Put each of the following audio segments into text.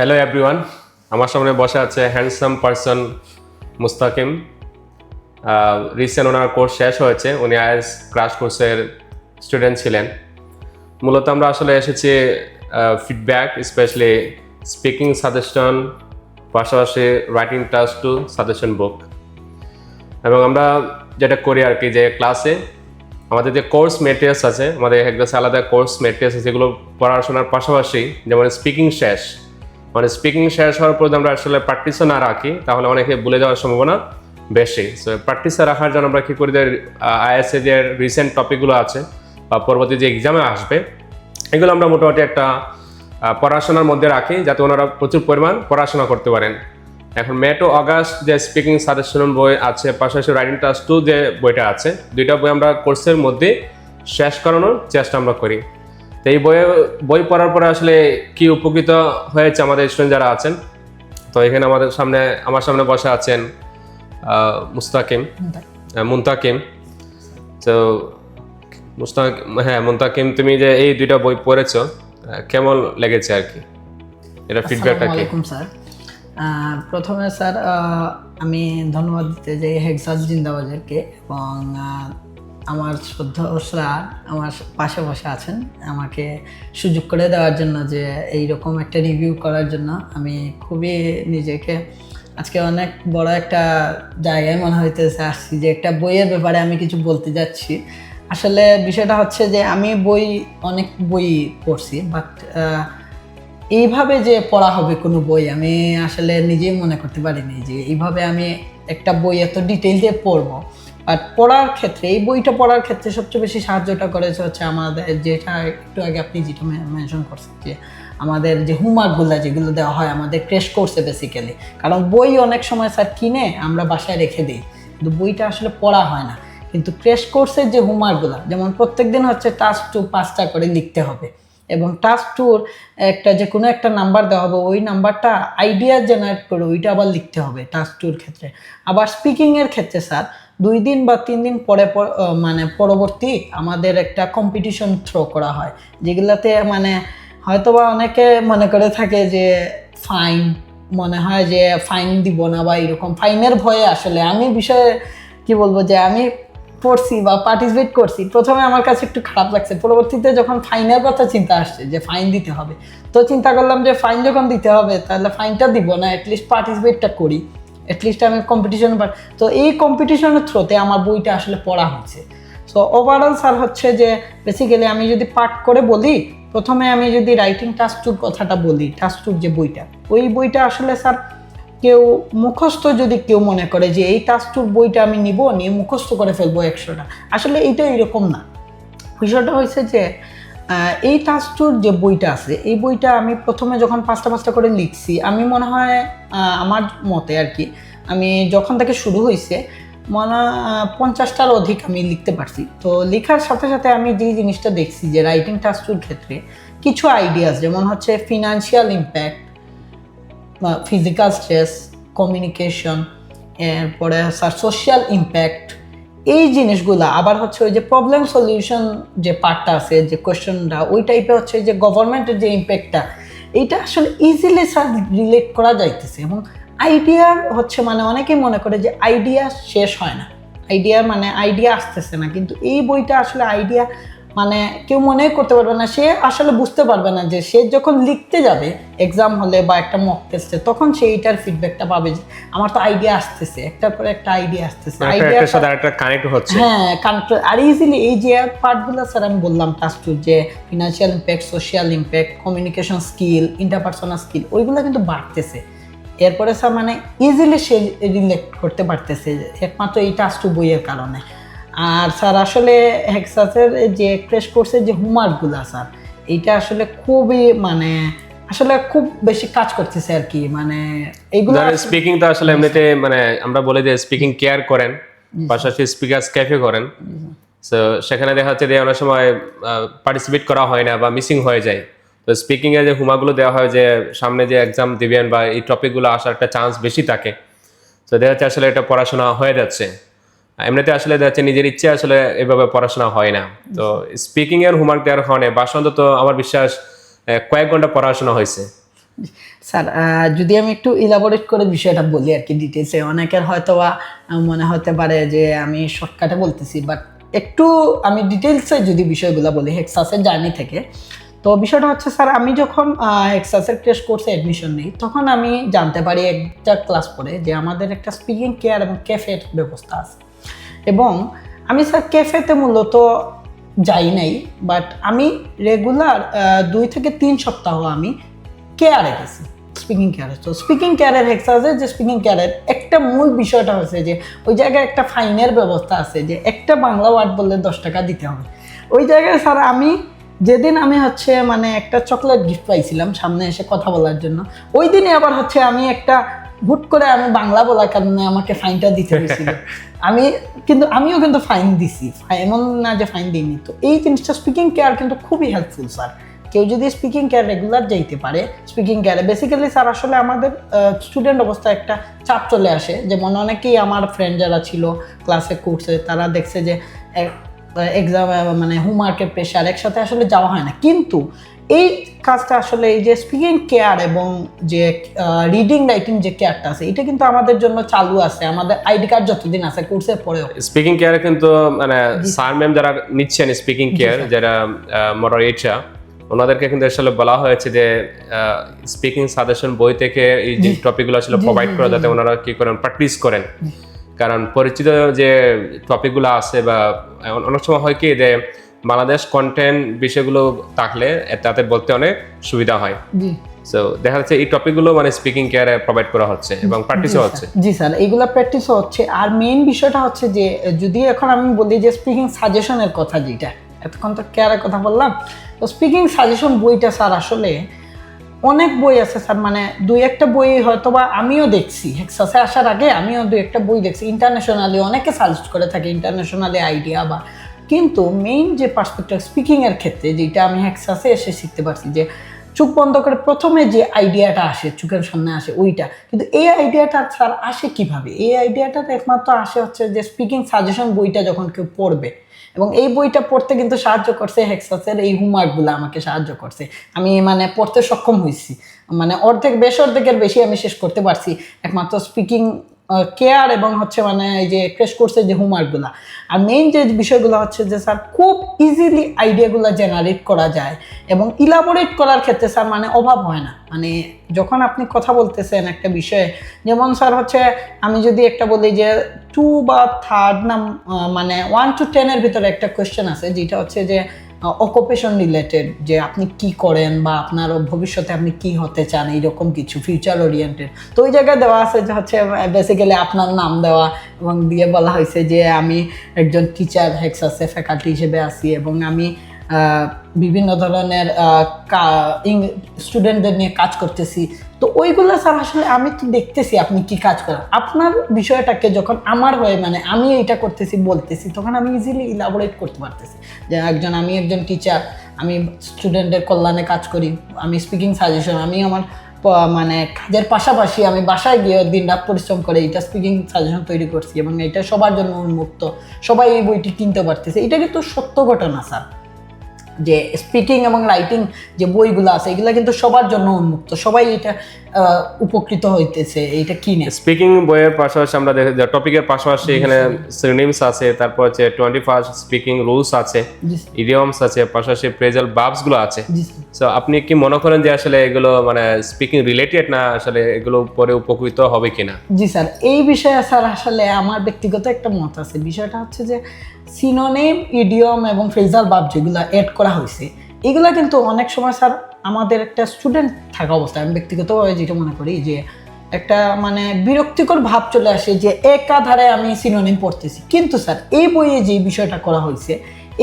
Hello everyone আমার সামনে বসে আছে হ্যান্ডসাম পারসন মুস্তাকিম। রিসেন্ট ওনার কোর্স শেষ হয়েছে। উনি আইএস ক্রাশ কোর্সের স্টুডেন্ট ছিলেন। মূলত আমরা আসলে এসেছি ফিডব্যাক স্পেশালি স্পিকিং সাজেশন পাশাপাশি writing task two suggestion book এবং আমরা যেটা করি আর কি, যে ক্লাসে আমাদের যে কোর্স মেটেরিয়ালস আছে, আমাদের এক আলাদা কোর্স মেটেরিয়ালস আছে, যেগুলো পড়াশোনার পাশাপাশি, যেমন স্পিকিং শেষ। মানে স্পিকিং শেষ হওয়ার পর আমরা আসলে প্র্যাকটিসও না রাখি, তাহলে অনেকে ভুলে যাওয়ার সম্ভাবনা বেশি। সো প্র্যাকটিসে রাখার জন্য আমরা কী করি যে আইএসএ যে রিসেন্ট টপিকগুলো আছে বা পরবর্তী যে এক্সামে আসবে, এগুলো আমরা মোটামুটি একটা পড়াশোনার মধ্যে রাখি যাতে ওনারা প্রচুর পরিমাণ পড়াশোনা করতে পারেন। এখন মে টু অগাস্ট যে স্পিকিং সাজেশন বই আছে, পাশাপাশি রাইটিং টাস্ক টু যে বইটা আছে, দুইটা বই আমরা কোর্সের মধ্যে শেষ করানোর চেষ্টা আমরা করি। তো এই বইয়ে বই পড়ার পরে আসলে কি উপকৃত হয়েছে আমাদের স্টুডেন্ট যারা আছেন? তো এখানে আমাদের সামনে আমার সামনে বসে আছেন মুস্তাকিম মুন্তাকিম। তো মুস্তাক হ্যাঁ মুন্তাকিম তুমি যে এই দুইটা বই পড়েছো কেমন লেগেছে আর কি? এটা ফিডব্যাকটা কি? স্যার। প্রথমে স্যার আমি ধন্যবাদ দিতে যাই হেক্সাস জিন্দাবাজারকে এবং আমার শ্রদ্ধা আমার পাশে বসে আছেন। আমাকে সুযোগ করে দেওয়ার জন্য যে এইরকম একটা রিভিউ করার জন্য আমি খুবই নিজেকে আজকে অনেক বড় একটা জায়গায় মনে হইতেছে আসছি যে একটা বইয়ের ব্যাপারে আমি কিছু বলতে যাচ্ছি। আসলে বিষয়টা হচ্ছে যে আমি বই, অনেক বই পড়ছি বাট এইভাবে যে পড়া হবে কোনো বই আমি আসলে নিজেই মনে করতে পারিনি যে এইভাবে আমি একটা বই এত ডিটেল দিয়ে পড়ব। বাট পড়ার ক্ষেত্রে, এই বইটা পড়ার ক্ষেত্রে সবচেয়ে বেশি সাহায্যটা করেছে হচ্ছে আমাদের যেটা একটু আগে আপনি যেটা মেনশন করছেন যে আমাদের যে হোমওয়ার্কগুলো যেগুলো দেওয়া হয়, আমাদের ক্রেশ কোর্সে বেসিক্যালি কারণ বই অনেক সময় স্যার কিনে, আমরা বাসায় রেখে দিই। কিন্তু বইটা আসলে পড়া হয় না। কিন্তু ক্রেশ কোর্সের যে হোমওয়ার্কগুলো যেমন প্রত্যেকদিন হচ্ছে টাস্ক টু পাঁচটা করে লিখতে হবে। এবং টাস্ক টুর একটা যে কোনো একটা নাম্বার দেওয়া হবে, ওই নাম্বারটা আইডিয়া জেনারেট করে ওইটা আবার লিখতে হবে টাস্ক টুর ক্ষেত্রে। আবার স্পিকিংয়ের ক্ষেত্রে স্যার দুই দিন বা তিন দিন পরে মানে পরবর্তী আমাদের একটা কম্পিটিশন থ্রো করা হয়। যেগুলাতে মানে হয়তোবা অনেকে মনে করে থাকে যে ফাইন মনে হয় যে ফাইন দিব না বা এরকম। ফাইনের ভয়ে আসলে আমি বিষয়ে কি বলব যে, আমি পড়ছি বা পার্টিসিপেট করছি। প্রথমে আমার কাছে একটু খারাপ লাগছে। পরবর্তীতে যখন ফাইনের কথা চিন্তা আসছে যে ফাইন দিতে হবে, তো চিন্তা করলাম যে ফাইন যখন দিতে হবে, তাহলে ফাইনটা দিব না অ্যাটলিস্ট পার্টিসিপেটটা করি। অ্যাটলিস্ট আমি কম্পিটিশন তো এই কম্পিটিশনের থ্রোতে আমার বইটা আসলে পড়া হচ্ছে সো ওভারঅল স্যার হচ্ছে যে বেসিক্যালি আমি যদি পাঠ করে বলি, প্রথমে আমি যদি রাইটিং টাস্ক টুর কথাটা বলি টাস্ক টুর যে বইটা, ওই বইটা আসলে স্যার কেউ মুখস্থ যদি কেউ মনে করে যে এই টাস্কটুর বইটা আমি নিব, নিয়ে মুখস্থ করে ফেলব একশোটা, আসলে এইটা এরকম না। বিষয়টা হয়েছে যে এই টাস্কটুর যে বইটা আছে, এই বইটা আমি প্রথমে যখন পাঁচটা পাঁচটা করে লিখছি, আমি মনে হয় আমার মতে আর কি, আমি যখন থেকে শুরু হয়েছে মনে পঞ্চাশটার অধিক আমি লিখতে পারছি। তো লেখার সাথে সাথে আমি যে জিনিসটা দেখছি যে রাইটিং টাস্কটুর ক্ষেত্রে, কিছু আইডিয়াস যেমন হচ্ছে financial impact physical stress communication এরপরে সোশ্যাল ইম্প্যাক্ট এই জিনিসগুলো, আবার হচ্ছে ওই যে প্রবলেম সলিউশন যে পার্টটা আছে, যে কোয়েশ্চনটা ওই টাইপের হচ্ছে যে গভর্নমেন্টের যে ইম্প্যাক্টটা এইটা আসলে ইজিলি স্যার রিলেট করা যাইতেছে এবং আইডিয়ার হচ্ছে মানে অনেকেই মনে করে যে আইডিয়া শেষ হয় না। আইডিয়া মানে আইডিয়া আসতেছে না, কিন্তু এই বইটা আসলে আইডিয়া মানে কেউ মনে করতে পারবে না সে আসলে বুঝতে পারবে না যে সে যখন লিখতে যাবে এক্সাম হলে বা একটা মক টেস্টে তখন সে এইটার ফিডব্যাকটা পাবে যে আমার তো আইডিয়া আসতেছে। একটার পর একটা আইডিয়া আসতেছে। একটা আইডিয়া একটার সাথে আরেকটা কানেক্ট হচ্ছে। হ্যাঁ কানেক্ট আর ইজিলি এই যে পার্টগুলো স্যার আমি বললাম টাস্ক টু যে financial impact social impact communication skill interpersonal skill ওইগুলো কিন্তু বাড়তেছে। এরপরে স্যার মানে ইজিলি সে রিলেক্ট করতে পারতেছে একমাত্র এই টাস্ক টু বইয়ের কারণে। আর স্যার আসলে হেক্সাসের যে ক্রেশ কোর্সের যে হোমওয়ার্কগুলো স্যার এইটা আসলে খুবই মানে আসলে খুব বেশি কাজ করতেছে আর কি মানে এইগুলো স্পিকিং তো আসলে এমনিতে মানে আমরা বলি যে স্পিকিং কেয়ার করেন পাশাপাশি স্পিকার ক্যাফে করেন। তো সেখানে দেখা যাচ্ছে যে অনেক সময় পার্টিসিপেট করা হয় না বা মিসিং হয়ে যায়। তো স্পিকিং এর যে হুমাগুলো দেওয়া হয় যে সামনে যে এক্সাম দিবেন বা এই টপিকগুলো আসার একটা চান্স বেশি থাকে। তো দেখা যাচ্ছে আসলে এটা পড়াশোনা হয়ে যাচ্ছে। এমনিতে আসলে দেখা নিজের ইচ্ছে আসলে এভাবে পড়াশোনা হয় না। তো স্পিকিং এর হোমওয়ার্ক দেওয়ার কারণে বাসন্ত তো আমার বিশ্বাস কয়েক ঘণ্টা পড়াশোনা হয়েছে। স্যার যদি আমি একটু ইলাবোরেট করে বিষয়টা বলি আর কি ডিটেলসে অনেকের হয়তো মনে হতে পারে যে আমি শর্টকাটে বলতেছি বাট একটু আমি ডিটেলসে যদি বিষয়গুলো বলি হেক্সাসের জার্নি থেকে, তো বিষয়টা হচ্ছে স্যার, আমি যখন হেক্সাসের ক্রেশ কোর্সে অ্যাডমিশন নিই, তখন আমি জানতে পারি একটা ক্লাস পরে যে আমাদের একটা স্পিকিং কেয়ার এবং ক্যাফের ব্যবস্থা আছে। এবং আমি স্যার ক্যাফেতে মূলত যাই নাই বাট আমি রেগুলার দুই থেকে তিন সপ্তাহ আমি কেয়ারে গেছি স্পিকিং কেয়ারে তো স্পিকিং কেয়ারের হেক্সাসে যে স্পিকিং কেয়ারের একটা মূল বিষয়টা হচ্ছে যে, ওই জায়গায় একটা ফাইনের ব্যবস্থা আছে যে, একটা বাংলা ওয়ার্ড বললে দশ টাকা দিতে হবে। ওই জায়গায় স্যার আমি যেদিন আমি হচ্ছে মানে একটা চকলেট গিফট পাইছিলাম সামনে এসে কথা বলার জন্য, ওই দিনে আবার হচ্ছে আমি একটা হুট করে আমি বাংলা বলার কারণে আমাকে ফাইনটা দিতে হয়েছিল। আমি কিন্তু আমিও কিন্তু ফাইন দিছি। এমন না যে ফাইন দিইনি। তো এই জিনিসটা স্পিকিং কেয়ার কিন্তু খুবই হেল্পফুল স্যার কেউ যদি স্পিকিং কেয়ার রেগুলার যাইতে পারে স্পিকিং কেয়ারে বেসিক্যালি স্যার আসলে আমাদের স্টুডেন্ট অবস্থায় একটা চাপ চলে আসে। যেমন অনেকেই আমার ফ্রেন্ড যারা ছিল ক্লাসে কোর্সে তারা দেখছে যে এক্সাম মানে হোমওয়ার্কের প্রেশার একসাথে আসলে যাওয়া হয় না। কিন্তু এই কাজটা আসলে এই যে স্পিকিং কেয়ার এবং যে রিডিং রাইটিং যে কেয়ারটা আছে এটা কিন্তু আমাদের জন্য চালু আছে। আমাদের আইডি কার্ড যতদিন আছে কোর্সের পরেও। স্পিকিং কেয়ারে কিন্তু মানে স্যার ম্যাম যারা নিচ্ছেন স্পিকিং কেয়ার যারা মডারেটরা ওনাদেরকে কিন্তু আসলে বলা হয়েছে যে স্পিকিং সাজেশন বই থেকে এই যে টপিকগুলো আসলে প্রোভাইড করা যাতে ওনারা কি করেন প্র্যাকটিস করেন। কারণ পরিচিত যে টপিকগুলো আছে বা অনেক সময় হয় কি যে বাংলাদেশ কন্টেন্ট বিষয়গুলো থাকলে তাতে বলতে অনেক সুবিধা হয়। জি। সো দেখা যাচ্ছে এই টপিকগুলো মানে স্পিকিং কেয়ারে প্রোভাইড করা হচ্ছে এবং প্র্যাকটিসও হচ্ছে। জি স্যার এইগুলো প্র্যাকটিস হচ্ছে। আর মেইন বিষয়টা হচ্ছে যে যদি এখন আমি বলি যে স্পিকিং সাজেশনের কথা যেটা এতক্ষণ তো কেয়ারের কথা বললাম তো স্পিকিং সাজেশন বইটা স্যার আসলে অনেক বই আছে স্যার মানে দুই একটা বই হয়তো বা আমিও দেখছি। হেক্সাসে আসার আগে আমিও দুই একটা বই দেখছি। ইন্টারন্যাশনালি অনেকে সাজেস্ট করে থাকে ইন্টারন্যাশনালি আইডিয়া বা কিন্তু মেইন যে পার্সপেক্টিভ স্পিকিংয়ের ক্ষেত্রে যেটা আমি হেক্সাসে এসে শিখতে পারছি যে চোখ বন্ধ করে প্রথমে যে আইডিয়াটা আসে, চোখের সামনে আসে ওইটা। কিন্তু এই আইডিয়াটা স্যার আসে কীভাবে? এই আইডিয়াটা একমাত্র আসে হচ্ছে যে স্পিকিং সাজেশন বইটা যখন কেউ পড়বে। এবং এই বইটা পড়তে কিন্তু সাহায্য করছে হেক্সাসের, এই হোমওয়ার্কগুলো আমাকে সাহায্য করছে। আমি মানে পড়তে সক্ষম হয়েছি মানে অর্ধেক, বেশ অর্ধেকের বেশি আমি শেষ করতে পারছি। একমাত্র স্পিকিং কেয়ার এবং হচ্ছে মানে এই যে ক্রেশ কোর্সের যে হোমওয়ার্কগুলো আর মেইন যে বিষয়গুলো হচ্ছে যে স্যার খুব ইজিলি আইডিয়াগুলো জেনারেট করা যায় এবং ইলাবোরেট করার ক্ষেত্রে স্যার মানে অভাব হয় না। মানে যখন আপনি কথা বলতেছেন একটা বিষয়ে, যেমন স্যার হচ্ছে আমি যদি একটা বলি যে টু বা থার্ড নাম মানে ওয়ান টু টেনের ভিতরে একটা কোয়েশ্চেন আছে, যেটা হচ্ছে যে অকুপেশন রিলেটেড যে আপনি কি করেন বা আপনার ভবিষ্যতে আপনি কি হতে চান, এইরকম কিছু ফিউচার ওরিয়েন্টেড তো ওই জায়গায় দেওয়া আছে যে হচ্ছে বেসিক্যালি আপনার নাম দেওয়া এবং দিয়ে বলা হয়েছে যে আমি একজন টিচার হেক্স আছে ফ্যাকাল্টি হিসেবে আছি এবং আমি বিভিন্ন ধরনের স্টুডেন্টদের নিয়ে কাজ করতেছি। তো ওইগুলো স্যার আসলে আমি তো দেখতেছি আপনি কি কাজ করেন। আপনার বিষয়টাকে যখন আমার হয়ে মানে আমি এইটা করতেছি, বলতেছি, তখন আমি ইজিলি ইলাবোরেট করতে পারতেছি। যে একজন, আমি একজন টিচার আমি স্টুডেন্টের কল্যাণে কাজ করি, আমি স্পিকিং সাজেশন আমি আমার মানে কাজের পাশাপাশি আমি বাসায় গিয়ে দিন রাত পরিশ্রম করে এটা স্পিকিং সাজেশন তৈরি করছি এবং এটা সবার জন্য উন্মুক্ত, সবাই এই বইটি কিনতে পারতেছে। এটা কিন্তু সত্য ঘটনা, স্যার। যে স্পিকিং এবং রাইটিং যে বইগুলো আছে এগুলো কিন্তু সবার জন্য উন্মুক্ত। সবাই এটা উপকৃত হইতেছে এটা কিনে স্পিকিং বইয়ের পাশাপাশি আমরা দেখি টপিকের পাশাপাশি এখানে সিনোনিমস আছে তারপর হচ্ছে টোয়েন্টি ফার্স্ট স্পিকিং রুলস আছে ইডিয়মস আছে পাশাপাশি প্রেজাল বার্বসগুলো আছে। সো আপনি কি মনে করেন যে আসলে এগুলো মানে স্পিকিং রিলেটেড না আসলে এগুলো পরে উপকৃত হবে কিনা? জি স্যার। এই বিষয়ে স্যার আসলে আমার ব্যক্তিগত একটা মত আছে। বিষয়টা হচ্ছে যে সিনোনেম ইডিয়ম এবং ফ্রেজাল বাব যেগুলো অ্যাড করা হয়েছে। এগুলা কিন্তু অনেক সময় স্যার আমাদের একটা স্টুডেন্ট থাকা অবস্থায়, আমি ব্যক্তিগতভাবে যেটা মনে করি যে একটা মানে বিরক্তিকর ভাব চলে আসে যে একাধারে আমি সিনোনিম পড়তেছি। কিন্তু স্যার, এই বইয়ে যে বিষয়টা করা হয়েছে,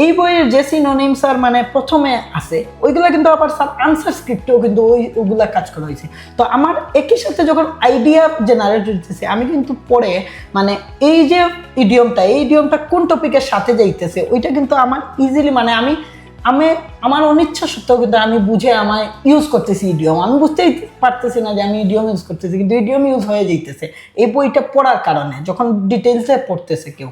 এই বইয়ের যে সিনোনিম স্যার মানে প্রথমে আছে, ওইগুলা কিন্তু আবার স্যার আনসার স্ক্রিপ্টেও কিন্তু ওই ওগুলা কাজ করা হয়েছে। তো আমার একই সাথে যখন আইডিয়া জেনারেট হইতেছে, আমি কিন্তু পড়ে মানে এই যে ইডিয়মটা এই ইডিয়মটা কোন টপিকের সাথে যাইতেছে, ওইটা কিন্তু আমার ইজিলি মানে আমি আমি, আমার অনিচ্ছা সত্ত্বেও কিন্তু আমি বুঝে আমায় ইউজ করতেছি ইডিয়ম আমি বুঝতেই পারতেছি না যে আমি ইডিয়ম ইউজ করতেছি, কিন্তু ইডিয়ম ইউজ হয়ে যাইতেছে। এই বইটা পড়ার কারণে, যখন ডিটেলসে পড়তেছে কেউ।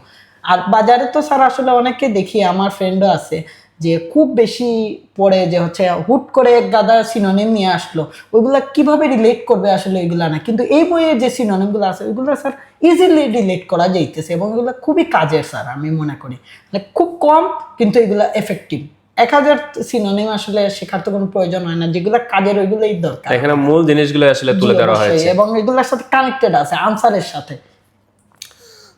আর বাজারে তো স্যার আসলে অনেকে দেখি, আমার ফ্রেন্ডও আছে, যে খুব বেশি পড়ে যে হচ্ছে হুট করে এক গাদা সিনোনিম নিয়ে আসলো। ওইগুলো কীভাবে রিলেট করবে আসলে ওইগুলা না? কিন্তু এই বইয়ে যে সিনোনিমগুলো আছে, ওইগুলো স্যার ইজিলি রিলেট করা যাইতেছে এবং এগুলো খুবই কাজের স্যার আমি মনে করি। মানে খুব কম, কিন্তু এগুলো এফেক্টিভ এক হাজার সিনোনিম আসলে শেখার তো কোনো প্রয়োজন হয় না। যেগুলো কাজের ওইগুলোই দরকার। এখানে মূল জিনিসগুলো আসলে তুলে ধরা। হয়েছে। এবং এগুলোর সাথে কানেক্টেড আছে আনসারের সাথে।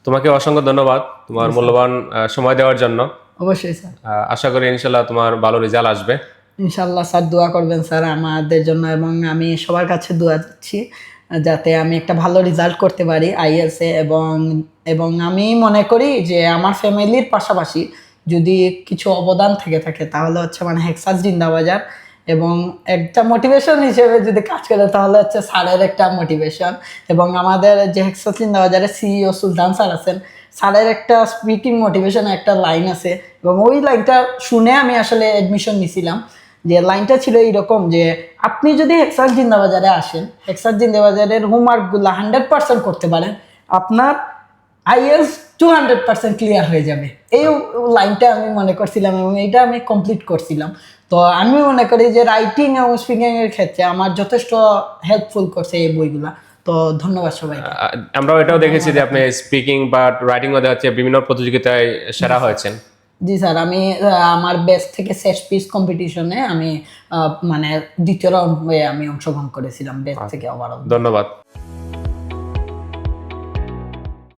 তোমাকে অসংখ্য ধন্যবাদ তোমার মূল্যবান সময় দেওয়ার জন্য। অবশ্যই স্যার। আশা করি ইনশাল্লাহ তোমার ভালো রেজাল্ট আসবে। ইনশাল্লাহ স্যার দোয়া করবেন স্যার আমাদের জন্য। এবং আমি সবার কাছে দোয়া দিচ্ছি যাতে আমি একটা ভালো রেজাল্ট করতে পারি আইএসএ এবং এবং আমি মনে করি যে আমার ফ্যামিলির পাশাপাশি যদি কিছু অবদান থেকে থাকে, তাহলে হচ্ছে মানে হেক্সাস জিন্দাবাজার এবং একটা মোটিভেশন হিসেবে যদি কাজ করে, তাহলে হচ্ছে স্যারের একটা মোটিভেশন এবং আমাদের যে হেক্সাস জিন্দাবাজারের সিইও সুলতান স্যার আছেন, স্যারের একটা স্পিকিং মোটিভেশন একটা লাইন আছে এবং ওই লাইনটা শুনে আমি আসলে অ্যাডমিশন নিছিলাম যে লাইনটা ছিল এইরকম যে আপনি যদি হেক্সাস জিন্দাবাজারে আসেন, হেক্সাস জিন্দাবাজারের হোমওয়ার্কগুলো হান্ড্রেড পার্সেন্ট করতে পারেন, আপনার is two hundred percent clear হয়ে যাবে। এই লাইনটা আমি মনে করছিলাম এবং এইটা আমি কমপ্লিট করছিলাম। তো আমি মনে করি যে রাইটিং এবং স্পিকিং এর ক্ষেত্রে আমার যথেষ্ট হেল্পফুল করছে এই বইগুলা। তো ধন্যবাদ সবাইকে। আহ, আমরাও এটাও দেখেছি যে আপনি স্পিকিং বা রাইটিং মধ্যে হচ্ছে বিভিন্ন প্রতিযোগিতায় সেরা হয়েছেন। জি স্যার আমি আমার বেস্ট থেকে শেষ পিস কম্পিটিশনে আমি মানে দ্বিতীয় রাউন্ড আমি অংশগ্রহণ করেছিলাম বেস্ট থেকে ওভারঅল ধন্যবাদ।